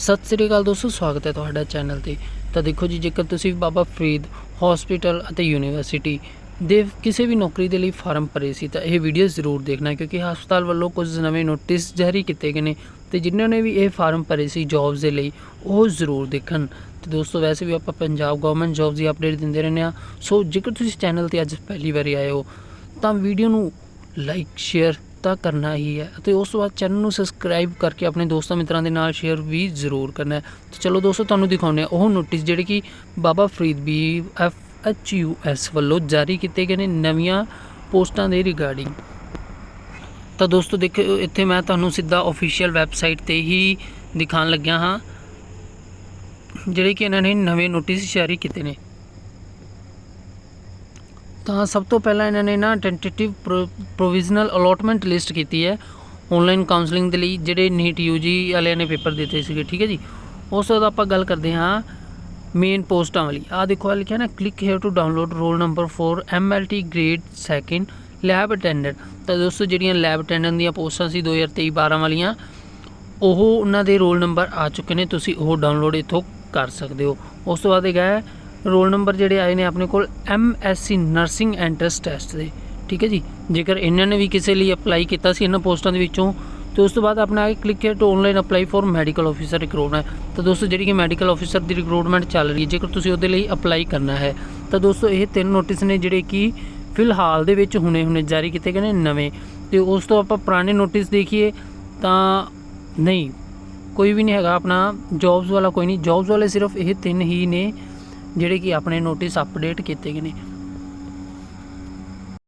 ਸਤਿ ਸ੍ਰੀ ਅਕਾਲ ਦੋਸਤੋ, ਸਵਾਗਤ ਹੈ ਤੁਹਾਡਾ ਚੈਨਲ ਤੇ। ਤਾਂ ਦੇਖੋ ਜੀ, ਜੇਕਰ ਤੁਸੀਂ ਬਾਬਾ ਫਰੀਦ ਹਸਪੀਟਲ ਅਤੇ ਯੂਨੀਵਰਸਿਟੀ ਦੇ ਕਿਸੇ ਵੀ ਨੌਕਰੀ ਦੇ ਲਈ ਫਾਰਮ ਭਰੇ ਸੀ, ਤਾਂ ਇਹ ਵੀਡੀਓ ਜ਼ਰੂਰ ਦੇਖਣਾ ਕਿਉਂਕਿ ਹਸਪਤਾਲ ਵੱਲੋਂ ਕੁਝ ਨਵੇਂ ਨੋਟਿਸ ਜਾਰੀ ਕੀਤੇ ਗਏ ਨੇ ਤੇ ਜਿਨ੍ਹਾਂ ਨੇ ਵੀ ਇਹ ਫਾਰਮ ਭਰੇ ਸੀ ਜੌਬਸ ਦੇ ਲਈ, ਉਹ ਜ਼ਰੂਰ ਦੇਖਣ। ਤੇ ਦੋਸਤੋ, ਵੈਸੇ ਵੀ ਆਪਾਂ ਪੰਜਾਬ ਗਵਰਨਮੈਂਟ ਜੌਬਸ ਦੀ ਅਪਡੇਟ ਦਿੰਦੇ ਰਹਿੰਦੇ ਆ ਸੋ ਜੇਕਰ ਤੁਸੀਂ ਚੈਨਲ ਤੇ ਅੱਜ ਪਹਿਲੀ ਵਾਰੀ ਆਏ ਹੋ, ਤਾਂ ਵੀਡੀਓ ਨੂੰ ਲਾਈਕ ਸ਼ੇਅਰ ਤਾਂ ਕਰਨਾ ਹੀ ਹੈ ਅਤੇ ਉਸ ਤੋਂ ਬਾਅਦ ਚੈਨਲ ਨੂੰ ਸਬਸਕ੍ਰਾਈਬ ਕਰਕੇ ਆਪਣੇ ਦੋਸਤਾਂ ਮਿੱਤਰਾਂ ਦੇ ਨਾਲ ਸ਼ੇਅਰ ਵੀ ਜ਼ਰੂਰ ਕਰਨਾ ਹੈ। ਤੇ ਚਲੋ ਦੋਸਤੋ, ਤੁਹਾਨੂੰ ਦਿਖਾਉਂਦੇ ਆ ਉਹ ਨੋਟਿਸ ਜਿਹੜੇ ਕਿ Baba Farid B F H U S ਵੱਲੋਂ ਜਾਰੀ ਕੀਤੇ ਗਏ ਨੇ ਨਵੀਆਂ ਪੋਸਟਾਂ ਦੇ ਰਿਗਾਰਡਿੰਗ ਤਾਂ ਦੋਸਤੋ, ਦੇਖੋ, ਇੱਥੇ ਮੈਂ ਤੁਹਾਨੂੰ ਸਿੱਧਾ ਅਫੀਸ਼ੀਅਲ ਵੈਬਸਾਈਟ ਤੇ ਹੀ ਦਿਖਾਉਣ ਲੱਗਿਆ ਹਾਂ, ਜਿਹੜੇ ਕਿ ਇਹਨਾਂ ਨੇ ਨਵੇਂ ਨੋਟਿਸ ਜਾਰੀ ਕੀਤੇ ਨੇ। ਤਾਂ ਸਭ ਤੋਂ ਪਹਿਲਾਂ ਇਹਨਾਂ ਨੇ ਨਾ ਟੈਂਟੇਟਿਵ ਪ੍ਰੋਵੀਜ਼ਨਲ ਅਲੋਟਮੈਂਟ ਲਿਸਟ ਕੀਤੀ ਹੈ ਆਨਲਾਈਨ ਕਾਉਂਸਲਿੰਗ ਦੇ ਲਈ, ਜਿਹੜੇ ਨੀਟ ਯੂਜੀ ਵਾਲਿਆਂ ਨੇ ਪੇਪਰ ਦਿੱਤੇ ਸੀਗੇ, ਠੀਕ ਹੈ ਜੀ? ਉਸ ਤੋਂ ਬਾਅਦ ਆਪਾਂ ਗੱਲ ਕਰਦੇ ਹਾਂ ਮੇਨ ਪੋਸਟਾਂ ਵਾਲੀ। ਆ ਦੇਖੋ ਆ ਲਿਖਿਆ ਨਾ click here to download roll number 4 MLT grade second lab attendant ਤਾਂ ਦੋਸਤੋ, ਜਿਹੜੀਆਂ ਲੈਬ ਅਟੈਂਡੈਂਟ ਦੀਆਂ ਪੋਸਟਾਂ ਸੀ 2023 12 ਵਾਲੀਆਂ, ਉਹ ਉਹਨਾਂ ਦੇ ਰੋਲ ਨੰਬਰ ਆ ਚੁੱਕੇ ਨੇ, ਤੁਸੀਂ ਉਹ ਡਾਊਨਲੋਡ ਇੱਥੋਂ ਕਰ ਸਕਦੇ ਹੋ। ਉਸ ਤੋਂ ਬਾਅਦ ਹੈਗਾ ਹੈ ਰੋਲ ਨੰਬਰ ਜਿਹੜੇ ਆਏ ਨੇ ਆਪਣੇ ਕੋਲ ਐਮਐਸਸੀ ਨਰਸਿੰਗ ਐਂਟਰੈਂਸ ਟੈਸਟ ਦੇ, ਠੀਕ ਹੈ ਜੀ? ਜੇਕਰ ਇਹਨਾਂ ਨੇ ਵੀ ਕਿਸੇ ਲਈ ਅਪਲਾਈ ਕੀਤਾ ਸੀ ਇਹਨਾਂ ਪੋਸਟਾਂ ਦੇ ਵਿੱਚੋਂ, ਤੇ ਉਸ ਤੋਂ ਬਾਅਦ ਆਪਣਾ ਆ click here to online apply for medical officer recruitment ਤਾਂ ਦੋਸਤੋ, ਜਿਹੜੀ ਕਿ ਮੈਡੀਕਲ ਆਫੀਸਰ ਦੀ ਰਿਕਰੂਟਮੈਂਟ ਚੱਲ ਰਹੀ ਹੈ, ਜੇਕਰ ਤੁਸੀਂ ਉਹਦੇ ਲਈ ਅਪਲਾਈ ਕਰਨਾ ਹੈ, ਤਾਂ ਦੋਸਤੋ, ਇਹ ਤਿੰਨ ਨੋਟਿਸ ਨੇ ਜਿਹੜੇ ਕਿ ਫਿਲਹਾਲ ਦੇ ਵਿੱਚ ਹੁਣੇ ਹੁਣੇ ਜਾਰੀ ਕੀਤੇ ਗਏ ਨੇ ਨਵੇਂ। ਤੇ ਉਸ ਤੋਂ ਆਪਾਂ ਪੁਰਾਣੇ ਨੋਟਿਸ ਦੇਖੀਏ, ਤਾਂ ਨਹੀਂ, ਕੋਈ ਵੀ ਨਹੀਂ ਹੈਗਾ ਆਪਣਾ ਜੌਬਸ ਵਾਲਾ ਕੋਈ ਨਹੀਂ। ਜੌਬਸ ਵਾਲੇ ਸਿਰਫ ਇਹ ਤਿੰਨ ਹੀ ਨੇ ਜਿਹੜੇ ਕਿ ਆਪਣੇ ਨੋਟਿਸ ਅਪਡੇਟ ਕੀਤੇ ਗਏ ਨੇ।